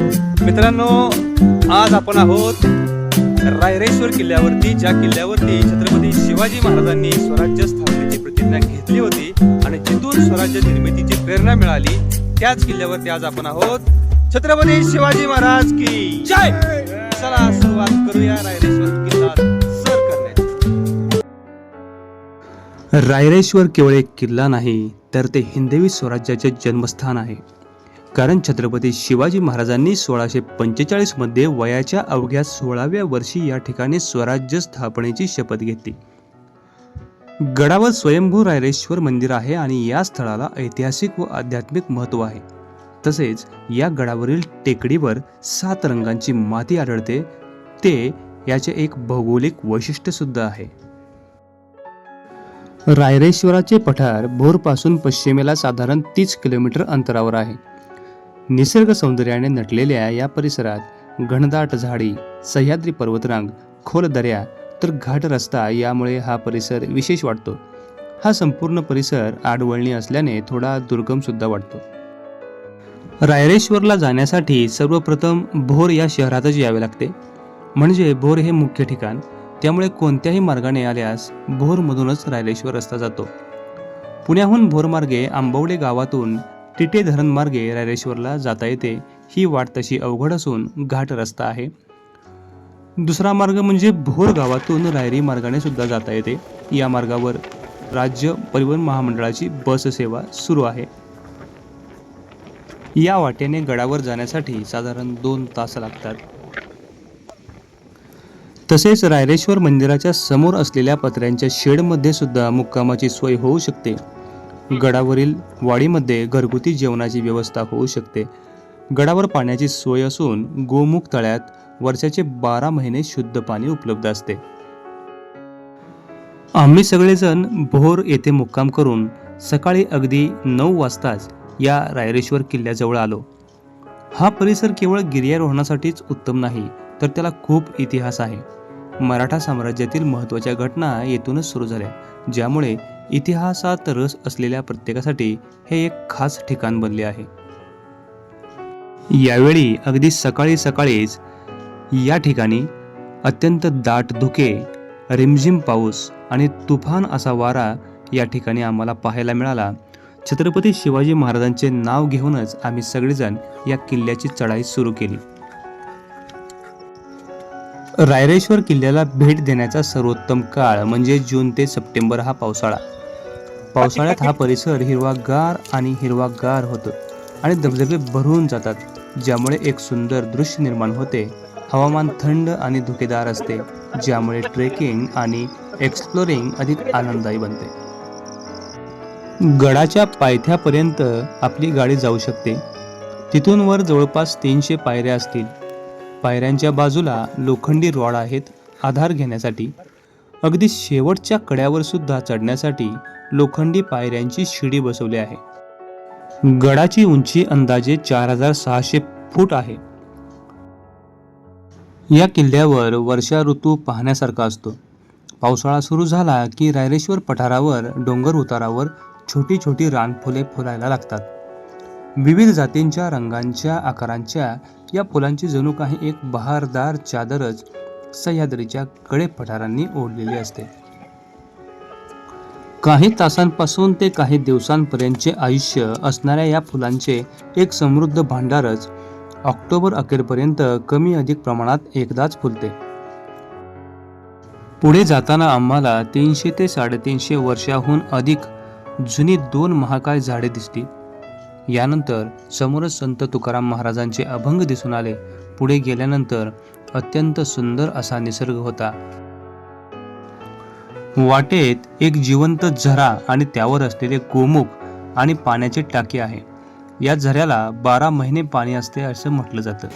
मित्रांनो आज आपण आहोत रायरेश्वर किल्ल्यावरती ज्या किल्ल्यावरती छत्रपती शिवाजी महाराजांनी स्वराज्य स्थापनेची प्रतिज्ञा घेतली होती आणि जिथून स्वराज्य निर्मितीची प्रेरणा मिळाली त्याच किल्ल्यावरती आज आपण आहोत छत्रपती शिवाजी महाराज की जय! चला सुरुवात करूया रायरेश्वर किल्ला सर करण्याची. रायरेश्वर केवळ एक किल्ला नाही तर ते हिंदवी स्वराज्याचे जन्मस्थान आहे. कारण छत्रपती शिवाजी महाराजांनी सोळाशे पंचेचाळीसमध्ये वयाच्या अवघ्या सोळाव्या वर्षी या ठिकाणी स्वराज्य स्थापनेची शपथ घेतली. गडावर स्वयंभू रायरेश्वर मंदिर आहे आणि या स्थळाला ऐतिहासिक व आध्यात्मिक महत्त्व आहे. तसेच या गडावरील टेकडीवर सात रंगांची माती आढळते. ते याचे एक भौगोलिक वैशिष्ट्य सुद्धा आहे. रायरेश्वराचे पठार भोरपासून पश्चिमेला साधारण तीस किलोमीटर अंतरावर आहे. निसर्ग सौंदर्याने नटलेल्या या परिसरात घनदाट झाडी सह्याद्री पर्वतरांग खोल दऱ्या तर घाट रस्ता यामुळे हा परिसर विशेष वाटतो. हा संपूर्ण परिसर आडवळणी असल्याने थोडा दुर्गम सुद्धा वाटतो. रायरेश्वरला जाण्यासाठी सर्वप्रथम भोर या शहरातच यावे लागते. म्हणजे भोर हे मुख्य ठिकाण. त्यामुळे कोणत्याही मार्गाने आल्यास भोरमधूनच रायरेश्वर रस्ता जातो. पुण्याहून भोरमार्गे आंबवडे गावातून टिटे धरण मार्गे रायरेश्वरला जाता येते. ही वाट तशी अवघड असून घाट रस्ता आहे. दुसरा मार्ग म्हणजे भोर गावातून रायरी मार्गाने सुद्धा जाता येते. या मार्गावर राज्य परिवहन महामंडळाची बस सेवा सुरू आहे. या वाटेने गडावर जाण्यासाठी साधारण दोन तास लागतात. तसेच रायरेश्वर मंदिराच्या समोर असलेल्या पत्र्यांच्या शेडमध्ये सुद्धा मुक्कामाची सोय होऊ शकते. गडावरील वाडीमध्ये घरगुती जेवणाची व्यवस्था होऊ शकते. गडावर पाण्याची सोय असून गोमुख तळ्यात वर्षाचे बारा महिने शुद्ध पाणी उपलब्ध असते. आम्ही सगळेजण भोर येथे मुक्काम करून सकाळी अगदी नऊ वाजताच या रायरेश्वर किल्ल्याजवळ आलो. हा परिसर केवळ गिर्यारोहणासाठीच उत्तम नाही तर त्याला खूप इतिहास आहे. मराठा साम्राज्यातील महत्त्वाच्या घटना येथूनच सुरू झाल्या ज्यामुळे इतिहासात रस असलेल्या प्रत्येकासाठी हे एक खास ठिकाण बनले आहे. यावेळी अगदी सकाळी सकाळीच या ठिकाणी अत्यंत दाट धुके रिमझिम पाऊस आणि तुफान असा वारा या ठिकाणी आम्हाला पाहायला मिळाला. छत्रपती शिवाजी महाराजांचे नाव घेऊनच आम्ही सगळेजण या किल्ल्याची चढाई सुरू केली. रायरेश्वर किल्ल्याला भेट देण्याचा सर्वोत्तम काळ म्हणजे जून ते सप्टेंबर हा पावसाळा. पावसाळ्यात हा परिसर हिरवागार आणि हिरवागार होतो आणि धबधबे भरून जातात ज्यामुळे एक सुंदर दृश्य निर्माण होते. हवामान थंड आणि धुकेदार असते ज्यामुळे ट्रेकिंग आणि एक्सप्लोरिंग अधिक आनंददायी बनते. गडाच्या पायथ्यापर्यंत आपली गाडी जाऊ शकते. तिथून वर जवळपास तीनशे पायऱ्या असतील. पायऱ्यांच्या बाजूला लोखंडी रॉड आहेत आधार घेण्यासाठी. अगदी शेवटच्या कड्यावर सुद्धा चढण्यासाठी लोखंडी पायऱ्यांची शिडी बसवली आहे. गडाची उंची अंदाजे चार हजार सहाशे फूट आहे. या किल्ल्यावर वर्षा ऋतू पाहण्यासारखा असतो. पावसाळा सुरू झाला की रायरेश्वर पठारावर डोंगर उतारावर छोटी छोटी रानफुले फुलायला लागतात. विविध जातींच्या रंगांच्या आकारांच्या या फुलांची जणू काही एक बहारदार चादरच सह्याद्रीच्या कडे पठारांनी ओढलेली असते. काही तासांपासून ते काही दिवसांपर्यंतचे आयुष्य असणाऱ्या या फुलांचे एक समृद्ध भांडारच ऑक्टोबर अखेरपर्यंत कमी अधिक प्रमाणात एकदाच फुलते. पुढे जाताना आम्हाला तीनशे ते साडेतीनशे वर्षाहून अधिक जुनी दोन महाकाय झाडे दिसली. यानंतर समोरच संत तुकाराम महाराजांचे अभंग दिसून आले. पुढे गेल्यानंतर अत्यंत सुंदर असा निसर्ग होता. वाटेत एक जिवंत झरा आणि त्यावर असलेले गोमुख आणि पाण्याची टाकी आहे. या झऱ्याला बारा महिने पाणी असते असं म्हटलं जातं.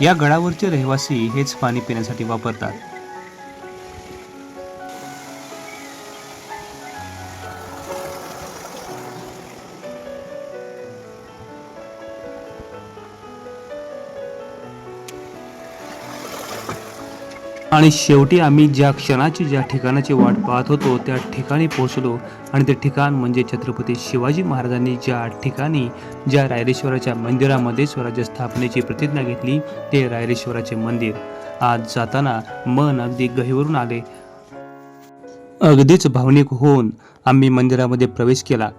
या गडावरचे रहिवासी हेच पाणी पिण्यासाठी वापरतात. आणि शेवटी आम्ही ज्या क्षणाची ज्या ठिकाणाची वाट पाहत होतो त्या ठिकाणी पोहोचलो. आणि ते ठिकाण म्हणजे छत्रपती शिवाजी महाराजांनी ज्या ठिकाणी ज्या रायरेश्वराच्या मंदिरामध्ये स्वराज्य स्थापनेची प्रतिज्ञा घेतली ते रायरेश्वराचे मंदिर. आज जाताना मन अगदी गहिवरून आले. अगदीच भावनिक होऊन आम्ही मंदिरामध्ये प्रवेश केला.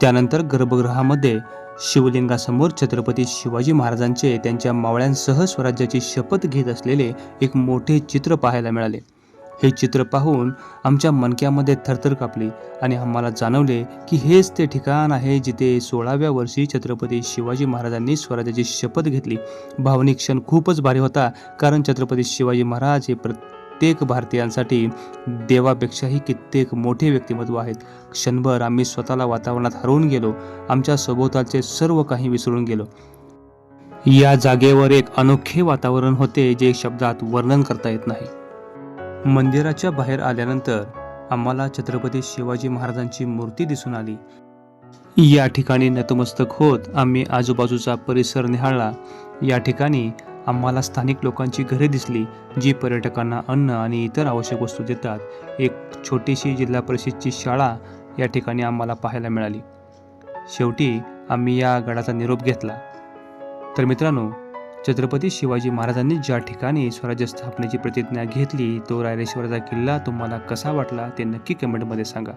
त्यानंतर गर्भगृहामध्ये शिवलिंगासमोर छत्रपती शिवाजी महाराजांचे त्यांच्या मावळ्यांसह स्वराज्याची शपथ घेत असलेले एक मोठे चित्र पाहायला मिळाले. हे चित्र पाहून आमच्या मनक्यामध्ये थरथर कापली आणि आम्हाला जाणवले की हेच ते ठिकाण आहे जिथे सोळाव्या वर्षी छत्रपती शिवाजी महाराजांनी स्वराज्याची शपथ घेतली. भावनिक क्षण खूपच भारी होता कारण छत्रपती शिवाजी महाराज हे प्रत्येक भारतीयांसाठी देवापेक्षाही कित्येक मोठे व्यक्तिमत्व आहेत. क्षणभर आम्ही स्वतःला वातावरणात हरवून गेलो. आमच्या सभोवतालचे सर्व काही विसरून गेलो. या जागेवर एक अनोखे वातावरण होते जे शब्दात वर्णन करता येत नाही. मंदिराच्या बाहेर आल्यानंतर आम्हाला छत्रपती शिवाजी महाराजांची मूर्ती दिसून आली. या ठिकाणी नतमस्तक होत आम्ही आजूबाजूचा परिसर निहाळला. या ठिकाणी आम्हाला स्थानिक लोकांची घरे दिसली जी पर्यटकांना अन्न आणि इतर आवश्यक वस्तू देतात. एक छोटीशी जिल्हा परिषदची शाळा या ठिकाणी आम्हाला पाहायला मिळाली. शेवटी आम्ही या गडाचा निरोप घेतला. तर मित्रांनो छत्रपती शिवाजी महाराजांनी ज्या ठिकाणी स्वराज्य स्थापनेची प्रतिज्ञा घेतली तो रायरेश्वराचा किल्ला तुम्हाला कसा वाटला ते नक्की कमेंटमध्ये सांगा.